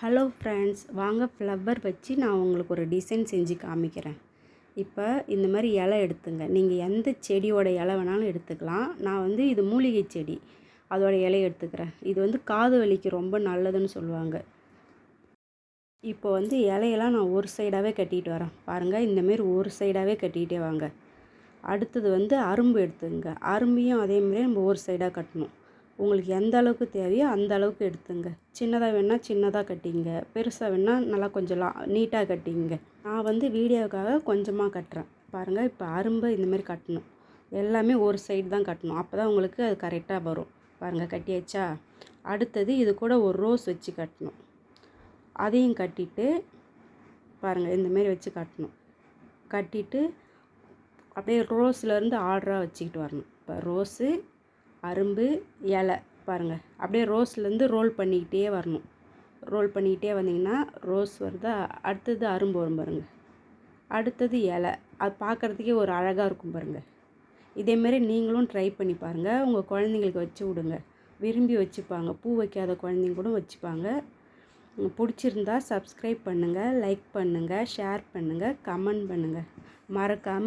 Hello friends வாங்க flower வச்சு நான் உங்களுக்கு ஒரு டிசைன் செஞ்சு காமிக்கிறேன். இப்போ இந்த மாதிரி இலை எடுத்துங்க. நீங்கள் எந்த செடியோட இலை வேணாலும் எடுத்துக்கலாம். நான் வந்து இது மூலிகை செடி அதோட இலையை எடுத்துக்கிறேன். இது வந்து காது வலிக்கு ரொம்ப நல்லதுன்னு சொல்லுவாங்க. இப்போ வந்து இலையெல்லாம் நான் ஒரு சைடாகவே கட்டிட்டு வரேன். பாருங்கள் இந்தமாரி ஒரு சைடாகவே கட்டிகிட்டே வாங்க. அடுத்தது வந்து அரும்பு எடுத்துங்க. அரும்பையும் அதேமாரி நம்ம ஒரு சைடாக கட்டணும். உங்களுக்கு எந்த அளவுக்கு தேவையோ அந்த அளவுக்கு எடுத்துங்க. சின்னதாக வேணால் சின்னதாக கட்டிங்க. பெருசாக வேணால் நல்லா கொஞ்சம் லா நீட்டாக கட்டிங்க. நான் வந்து வீடியோவுக்காக கொஞ்சமாக கட்டுறேன். பாருங்கள் இப்போ அரும்பு இந்தமாரி கட்டணும். எல்லாமே ஒரு சைடு தான் கட்டணும். அப்போ தான் உங்களுக்கு அது கரெக்டாக வரும். பாருங்கள் கட்டியாச்சா? அடுத்தது இது கூட ஒரு ரோஸ் வச்சு கட்டணும். அதையும் கட்டிட்டு பாருங்கள் இந்தமாரி வச்சு கட்டணும். கட்டிட்டு அப்படியே ரோஸ்லேருந்து ஆர்டராக வச்சுக்கிட்டு வரணும். இப்போ ரோஸு அரும்பு இலை பாருங்கள் அப்படியே ரோஸ்லேருந்து ரோல் பண்ணிக்கிட்டே வரணும். ரோல் பண்ணிக்கிட்டே வந்தீங்கன்னா ரோஸ் வருதா? அடுத்தது அரும்பு வரும் பாருங்கள் அடுத்தது இலை. அது பார்க்குறதுக்கே ஒரு அழகாக இருக்கும் பாருங்கள் இதேமாரி நீங்களும் ட்ரை பண்ணி பாருங்கள் உங்கள் குழந்தைங்களுக்கு வச்சு விடுங்க. விரும்பி வச்சுப்பாங்க. பூ வைக்காத குழந்தைங்க கூட வச்சுப்பாங்க. பிடிச்சிருந்தா சப்ஸ்கிரைப் பண்ணுங்கள் லைக் பண்ணுங்கள் ஷேர் பண்ணுங்கள் கமெண்ட் பண்ணுங்கள் மறக்காமல்